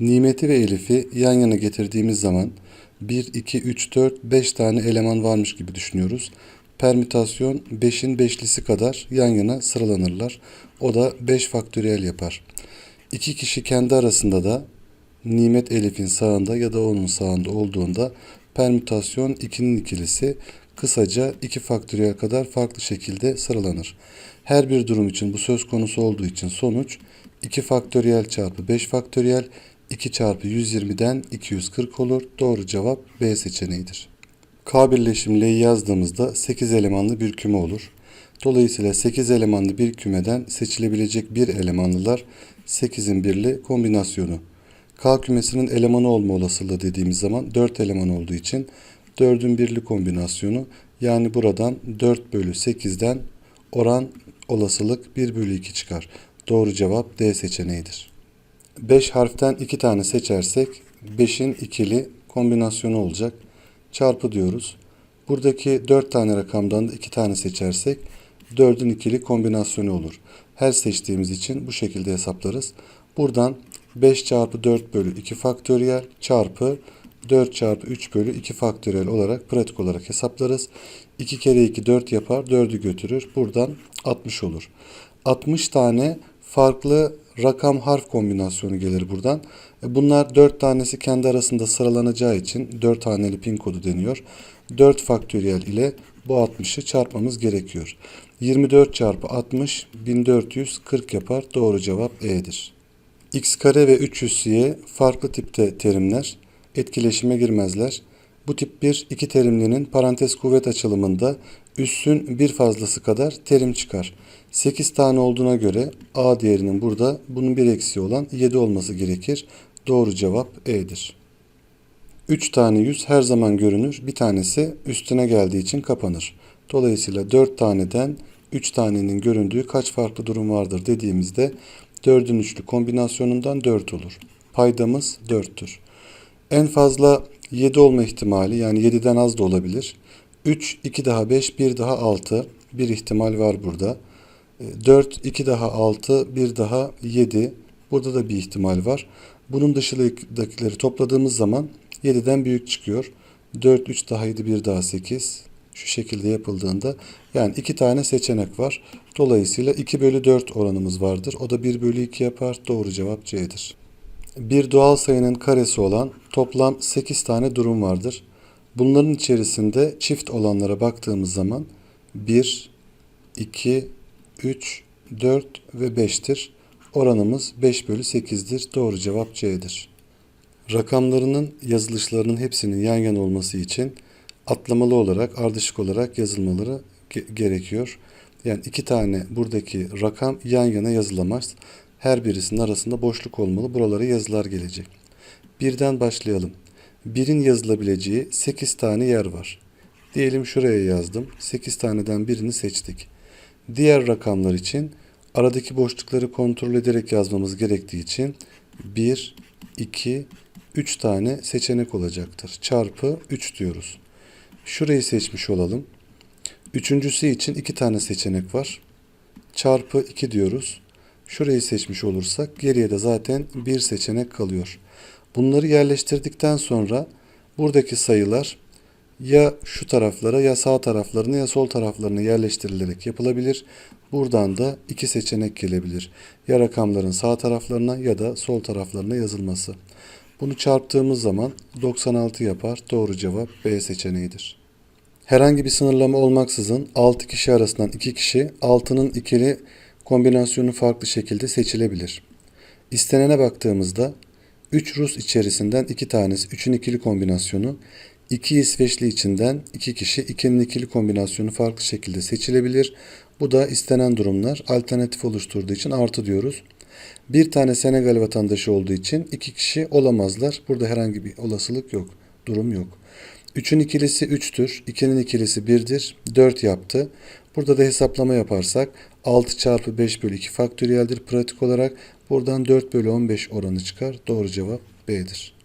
Nimeti ve Elif'i yan yana getirdiğimiz zaman 1, 2, 3, 4, 5 tane eleman varmış gibi düşünüyoruz. Permütasyon 5'in beşlisi kadar yan yana sıralanırlar. O da 5 faktöriyel yapar. İki kişi kendi arasında da Nimet Elif'in sağında ya da onun sağında olduğunda permütasyon 2'nin ikilisi kısaca 2 faktöriyel kadar farklı şekilde sıralanır. Her bir durum için bu söz konusu olduğu için sonuç 2 faktöriyel çarpı 5 faktöriyel 2 çarpı 120'den 240 olur. Doğru cevap B seçeneğidir. K birleşim yazdığımızda 8 elemanlı bir küme olur. Dolayısıyla 8 elemanlı bir kümeden seçilebilecek bir elemanlılar 8'in birli kombinasyonu. K kümesinin elemanı olma olasılığı dediğimiz zaman 4 eleman olduğu için 4'ün birli kombinasyonu yani buradan 4 bölü 8'den oran olasılık 1 bölü 2 çıkar. Doğru cevap D seçeneğidir. 5 harften 2 tane seçersek 5'in ikili kombinasyonu olacak. Çarpı diyoruz. Buradaki 4 tane rakamdan da 2 tane seçersek 4'ün ikili kombinasyonu olur. Her seçtiğimiz için bu şekilde hesaplarız. Buradan 5 çarpı 4 bölü 2 faktöriyel çarpı 4 çarpı 3 bölü 2 faktöriyel olarak pratik olarak hesaplarız. 2 kere 2 4 yapar 4'ü götürür. Buradan 60 olur. 60 tane farklı rakam harf kombinasyonu gelir buradan. E, Bunlar 4 tanesi kendi arasında sıralanacağı için 4 haneli pin kodu deniyor. 4 faktöriyel ile bu 60'ı çarpmamız gerekiyor. 24 çarpı 60 1440 yapar. Doğru cevap E'dir. x kare ve 300'ye farklı tipte terimler etkileşime girmezler. Bu tip bir iki terimlinin parantez kuvvet açılımında üssün bir fazlası kadar terim çıkar. 8 tane olduğuna göre A değerinin burada bunun bir eksiği olan 7 olması gerekir. Doğru cevap E'dir. 3 tane yüz her zaman görünür. Bir tanesi üstüne geldiği için kapanır. Dolayısıyla 4 taneden 3 tanenin göründüğü kaç farklı durum vardır dediğimizde 4'ün üçlü kombinasyonundan 4 olur. Paydamız 4'tür. En fazla 7 olma ihtimali yani 7'den az da olabilir. 3, 2 daha 5, 1 daha 6. Bir ihtimal var burada. 4, 2 daha 6, 1 daha 7. Burada da bir ihtimal var. Bunun dışındakileri topladığımız zaman 7'den büyük çıkıyor. 4, 3 daha 7, 1 daha 8. Şu şekilde yapıldığında yani iki tane seçenek var. Dolayısıyla 2 bölü 4 oranımız vardır. O da 1 bölü 2 yapar. Doğru cevap C'dir. Bir doğal sayının karesi olan toplam 8 tane durum vardır. Bunların içerisinde çift olanlara baktığımız zaman 1, 2, 3, 4 ve 5'tir. Oranımız 5 bölü 8'dir. Doğru cevap C'dir. Rakamlarının yazılışlarının hepsinin yan yana olması için atlamalı olarak ardışık olarak yazılmaları ge- gerekiyor. Yani iki tane buradaki rakam yan yana yazılamaz. Her birisinin arasında boşluk olmalı. Buralara yazılar gelecek. Birden başlayalım. Birin yazılabileceği 8 tane yer var. Diyelim şuraya yazdım. 8 taneden birini seçtik. Diğer rakamlar için aradaki boşlukları kontrol ederek yazmamız gerektiği için 1, 2, 3 tane seçenek olacaktır. Çarpı 3 diyoruz. Şurayı seçmiş olalım. Üçüncüsü için 2 tane seçenek var. Çarpı 2 diyoruz. Şurayı seçmiş olursak geriye de zaten bir seçenek kalıyor. Bunları yerleştirdikten sonra buradaki sayılar ya şu taraflara ya sağ taraflarına ya sol taraflarına yerleştirilerek yapılabilir. Buradan da iki seçenek gelebilir. Ya rakamların sağ taraflarına ya da sol taraflarına yazılması. Bunu çarptığımız zaman 96 yapar. Doğru cevap B seçeneğidir. Herhangi bir sınırlama olmaksızın 6 kişi arasından 2 kişi 6'nın ikili kombinasyonu farklı şekilde seçilebilir. İstenene baktığımızda 3 Rus içerisinden 2 tanesi 3'ün ikili kombinasyonu, 2 İsveçli içinden 2 kişi 2'nin ikili kombinasyonu farklı şekilde seçilebilir. Bu da istenen durumlar alternatif oluşturduğu için artı diyoruz. Bir tane Senegal vatandaşı olduğu için iki kişi olamazlar. Burada herhangi bir olasılık yok, durum yok. 3'ün ikilisi 3'tür, 2'nin ikilisi 1'dir, 4 yaptı. Burada da hesaplama yaparsak 6 çarpı 5 bölü 2 faktöriyeldir pratik olarak. Buradan 4 bölü 15 oranı çıkar. Doğru cevap B'dir.